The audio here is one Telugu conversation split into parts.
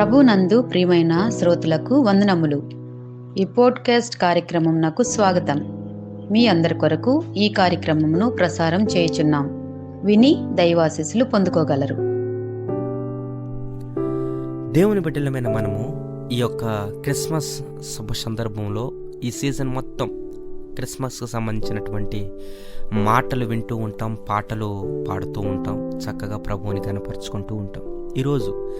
ప్రభునందు ప్రియమైన శ్రోతలకు వందనములు. ఈ పోడ్కాస్ట్ కార్యక్రమం నాకు స్వాగతం. మీ అందరి కొరకు ఈ కార్యక్రమమును ప్రసారం చేయుచున్నాం. విని దైవాశీస్సులు పొందుకోగలరు. దేవుని బిడ్డలమైన మనము ఈ యొక్క క్రిస్మస్ శుభ సందర్భంలో ఈ సీజన్ మొత్తం క్రిస్మస్కు సంబంధించినటువంటి మాటలు వింటూ ఉంటాం పాటలు పాడుతూ ఉంటాం చక్కగా ప్రభువుని కనపరుచుకుంటూ ఉంటాం. ఈరోజు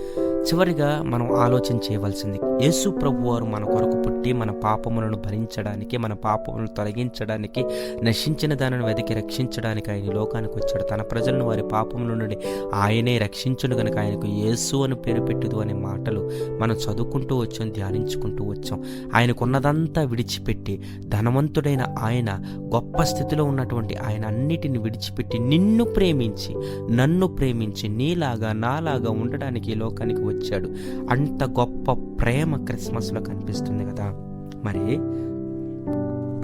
చివరిగా మనం ఆలోచన చేయవలసింది యేసు ప్రభు వారు మన కొరకు పుట్టి మన పాపములను భరించడానికి మన పాపములను తొలగించడానికి నశించిన దానిని వెతికి రక్షించడానికి ఆయన లోకానికి వచ్చాడు. తన ప్రజలను వారి పాపముల నుండి ఆయనే రక్షించును కనుక ఆయనకు యేసు అని పేరు పెట్టదు అనే మాటలు మనం చదువుకుంటూ వచ్చాం ధ్యానించుకుంటూ వచ్చాం. ఆయనకున్నదంతా విడిచిపెట్టి ధనవంతుడైన ఆయన గొప్ప స్థితిలో ఉన్నటువంటి ఆయన అన్నిటిని విడిచిపెట్టి నిన్ను ప్రేమించి నన్ను ప్రేమించి నీలాగా నాలాగా ఉండడానికి ఈ లోకానికి వచ్చాడు. అంత గొప్ప ప్రేమ క్రిస్మస్లో కనిపిస్తుంది కదా. మరి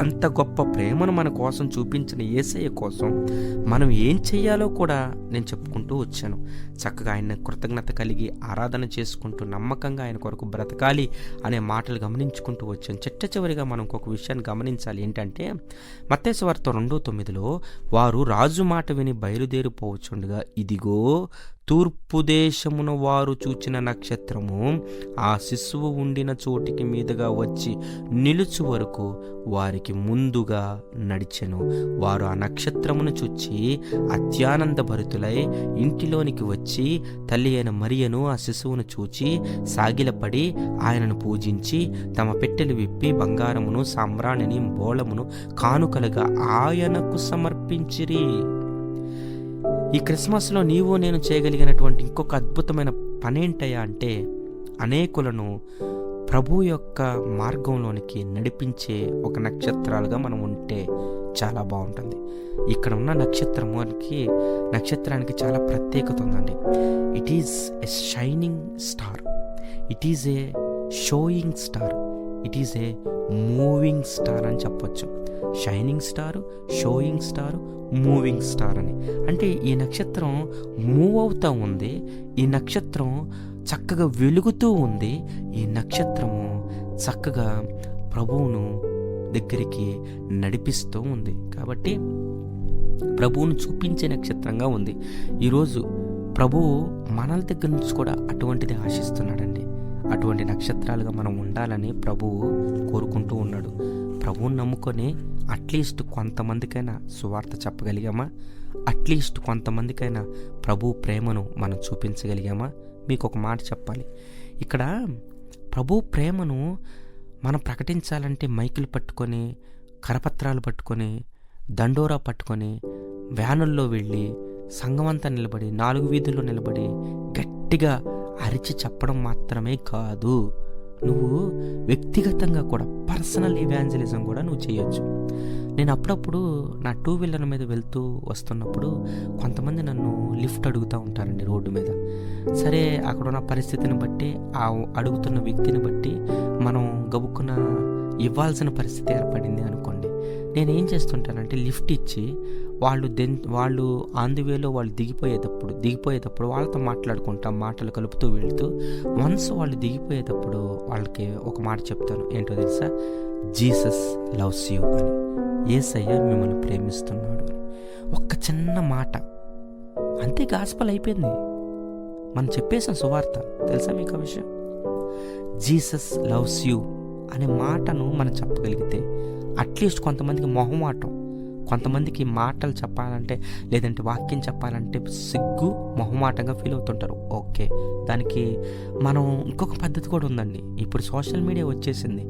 అంత గొప్ప ప్రేమను మన కోసం చూపించిన ఏసయ్య కోసం మనం ఏం చెయ్యాలో కూడా నేను చెప్పుకుంటూ వచ్చాను. చక్కగా ఆయన కృతజ్ఞత కలిగి ఆరాధన చేసుకుంటూ నమ్మకంగా ఆయన కొరకు బ్రతకాలి అనే మాటలు గమనించుకుంటూ వచ్చాను. చిట్ట చివరిగా మనం ఒక విషయాన్ని గమనించాలి. ఏంటంటే మత్తేశ్వార్త రెండో తొమ్మిదిలో వారు రాజు మాట విని బయలుదేరిపోవచ్చుండగా ఇదిగో తూర్పు దేశమున వారు చూచిన నక్షత్రము ఆ శిశువు ఉండిన చోటికి మీదుగా వచ్చి నిలుచు వరకు వారికి ముందుగా నడిచెను. వారు ఆ నక్షత్రమును చూచి అత్యానంద భరితులై ఇంటిలోనికి వచ్చి తల్లి అయిన మరియను ఆ శిశువును చూచి సాగిలపడి ఆయనను పూజించి తమ పెట్టెలు విప్పి బంగారమును సామ్రాణిని బోళమును కానుకలుగా ఆయనకు సమర్పించిరి. ఈ క్రిస్మస్లో నీవు నేను చేయగలిగినటువంటి ఇంకొక అద్భుతమైన పనేంటయ్యా అంటే అనేకులను ప్రభు యొక్క మార్గంలోనికి నడిపించే ఒక నక్షత్రాలుగా మనం ఉంటే చాలా బాగుంటుంది. ఇక్కడ ఉన్న నక్షత్రముకి నక్షత్రానికి చాలా ప్రత్యేకత ఉందండి. It is a shining star it is a showing star it is a moving star అని చెప్పొచ్చు. Shining star showing star moving star అని. అంటే ఈ నక్షత్రం మూవ్ అవుతూ ఉంది ఈ నక్షత్రం చక్కగా వెలుగుతూ ఉంది ఈ నక్షత్రము చక్కగా ప్రభువును దగ్గరికి నడిపిస్తూ ఉంది. కాబట్టి ప్రభువును చూపించే నక్షత్రంగా ఉంది. ఈరోజు ప్రభువు మనల దగ్గర నుంచి కూడా అటువంటిది ఆశిస్తున్నాడండి. అటువంటి నక్షత్రాలుగా మనం ఉండాలని ప్రభువు కోరుకుంటూ ఉన్నాడు. ప్రభువుని నమ్ముకొని అట్లీస్ట్ కొంతమందికైనా సువార్త చెప్పగలిగామా? అట్లీస్ట్ కొంతమందికైనా ప్రభు ప్రేమను మనం చూపించగలిగామా? మీకు ఒక మాట చెప్పాలి. ఇక్కడ ప్రభు ప్రేమను మనం ప్రకటించాలంటే మైకులు పట్టుకొని కరపత్రాలు పట్టుకొని దండోరా పట్టుకొని వ్యానుల్లో వెళ్ళి సంఘమంతా నిలబడి నాలుగు వీధుల్లో నిలబడి గట్టిగా అరిచి చెప్పడం మాత్రమే కాదు. నువ్వు వ్యక్తిగతంగా కూడా పర్సనల్ ఇవాంజలిజం కూడా నువ్వు చేయొచ్చు. నేను అప్పుడప్పుడు నా టూ వీలర్ మీద వెళ్తూ వస్తున్నప్పుడు కొంతమంది నన్ను లిఫ్ట్ అడుగుతూ ఉంటారండి రోడ్డు మీద. సరే అక్కడ ఉన్న పరిస్థితిని బట్టి ఆ అడుగుతున్న వ్యక్తిని బట్టి మనం గబుక్కున ఇవ్వాల్సిన పరిస్థితి ఏర్పడింది అనుకోండి. నేను ఏం చేస్తుంటానంటే లిఫ్ట్ ఇచ్చి వాళ్ళు దెన్ వాళ్ళు ఆన్ ది వేలో వాళ్ళు దిగిపోయేటప్పుడు దిగిపోయేటప్పుడు వాళ్ళతో మాట్లాడుకుంటాం మాటలు కలుపుతూ వెళ్తూ వన్స్ వాళ్ళు దిగిపోయేటప్పుడు వాళ్ళకి ఒక మాట చెప్తాను. ఏంటో తెలుసా? జీసస్ లవ్స్ యూ అని. ఏసయ్య మిమ్మల్ని ప్రేమిస్తున్నాడు అని. ఒక్క చిన్న మాట. అంతే గాస్పల్ అయిపోయింది. మనం చెప్పేసాం సువార్త. తెలుసా మీకు ఆ విషయం? జీసస్ లవ్స్ యూ అనే మాటను మనం చెప్పగలిగితే అట్లీస్ట్ కొంతమందికి మొహమాటం కొంతమందికి మాటలు చెప్పాలంటే లేదంటే వాక్యం చెప్పాలంటే సిగ్గు మొహమాటంగా ఫీల్ అవుతుంటారు. ఓకే. దానికి మనం ఇంకొక పద్ధతి కూడా ఉందండి. ఇప్పుడు సోషల్ మీడియా వచ్చేసింది.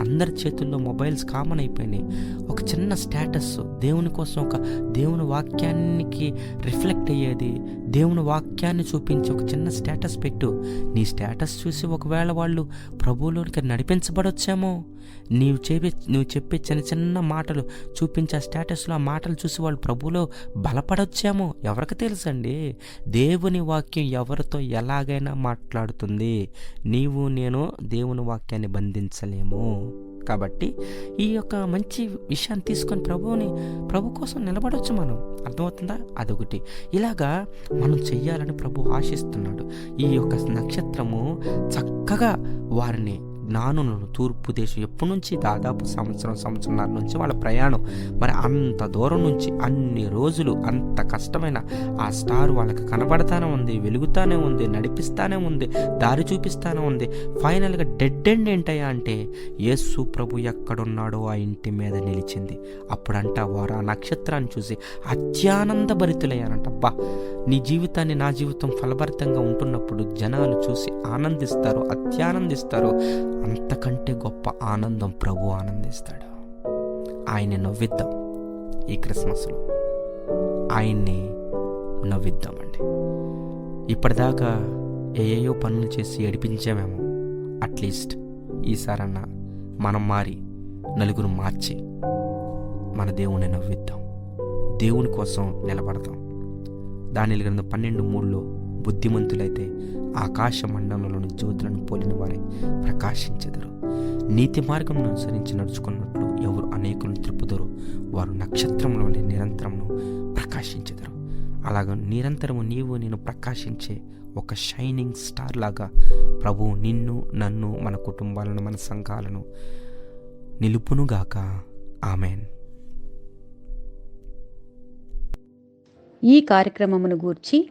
అందరి చేతుల్లో మొబైల్స్ కామన్ అయిపోయినాయి. ఒక చిన్న స్టేటస్ దేవుని కోసం ఒక దేవుని వాక్యానికి రిఫ్లెక్ట్ అయ్యేది దేవుని వాక్యాన్ని చూపించి ఒక చిన్న స్టేటస్ పెట్టు. నీ స్టేటస్ చూసి ఒకవేళ వాళ్ళు ప్రభువులోనికి నడిపించబడొచ్చేమో. నీవు చెప్పే నువ్వు చెప్పే చిన్న చిన్న మాటలు చూపించే స్టేటస్లో ఆ మాటలు చూసి వాళ్ళు ప్రభువులో బలపడొచ్చేమో. ఎవరికి తెలుసండి? దేవుని వాక్యం ఎవరితో ఎలాగైనా మాట్లాడుతుంది. నీవు నేను దేవుని వాక్యాన్ని బంధించలేము. కాబట్టి ఈ యొక్క మంచి విషయాన్ని తీసుకొని ప్రభువుని ప్రభు కోసం నిలబడవచ్చు మనం. అర్థమవుతుందా? అదొకటి. ఇలాగా మనం చెయ్యాలని ప్రభు ఆశిస్తున్నాడు. ఈ యొక్క నక్షత్రము చక్కగా వారిని జ్ఞానులను తూర్పు దేశం ఎప్పటి నుంచి? దాదాపు సంవత్సరం సంవత్సరంన్నర నుంచి వాళ్ళ ప్రయాణం. మరి అంత దూరం నుంచి అన్ని రోజులు అంత కష్టమైన ఆ స్టార్ వాళ్ళకి కనబడతానే ఉంది వెలుగుతానే ఉంది నడిపిస్తానే ఉంది దారి చూపిస్తానే ఉంది. ఫైనల్గా డెడ్ ఎండ్ ఏంటయ్యా అంటే యేసు ప్రభు ఎక్కడున్నాడో ఆ ఇంటి మీద నిలిచింది. అప్పుడంట వారు ఆ నక్షత్రాన్ని చూసి అత్యానంద భరితులయ్యారంట. అబ్బా నీ జీవితాన్ని నా జీవితం ఫలభరితంగా ఉంటున్నప్పుడు జనాలు చూసి ఆనందిస్తారు అత్యానందిస్తారు. అంతకంటే గొప్ప ఆనందం ప్రభు ఆనందిస్తాడు. ఆయన్ని నవ్విద్దాం ఈ క్రిస్మస్లో. ఆయన్ని నవ్విద్దామండి. ఇప్పటిదాకా ఏయో పనులు చేసి ఏడిపించామేమో అట్లీస్ట్ ఈసారన్నా మనం మారి నలుగురు మార్చి మన దేవుని నవ్విద్దాం. దేవుని కోసం నిలబడతాం. దాని గ్రంథం పన్నెండు మూడులో బుద్ధిమంతులైతే ఆకాశ మండలంలోని జ్యోతులను పోలిన వారే ప్రకాశించెదరు. నీతి మార్గం అనుసరించి నడుచుకున్నట్లు ఎవరు అనేకులను త్రిప్పుదరో వారు నక్షత్రంలో నిరంతరమును ప్రకాశించెదరు. అలాగ నిరంతరము నీవు నేను ప్రకాశించే ఒక షైనింగ్ స్టార్ లాగా ప్రభువు నిన్ను నన్ను మన కుటుంబాలను మన సంఘాలను నిలుపునుగాక ఆమెన్. ఈ కార్యక్రమమును గూర్చి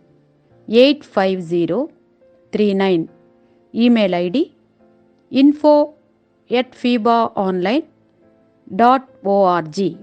eight five zero three nine. Email ID info at fiba online dot O R G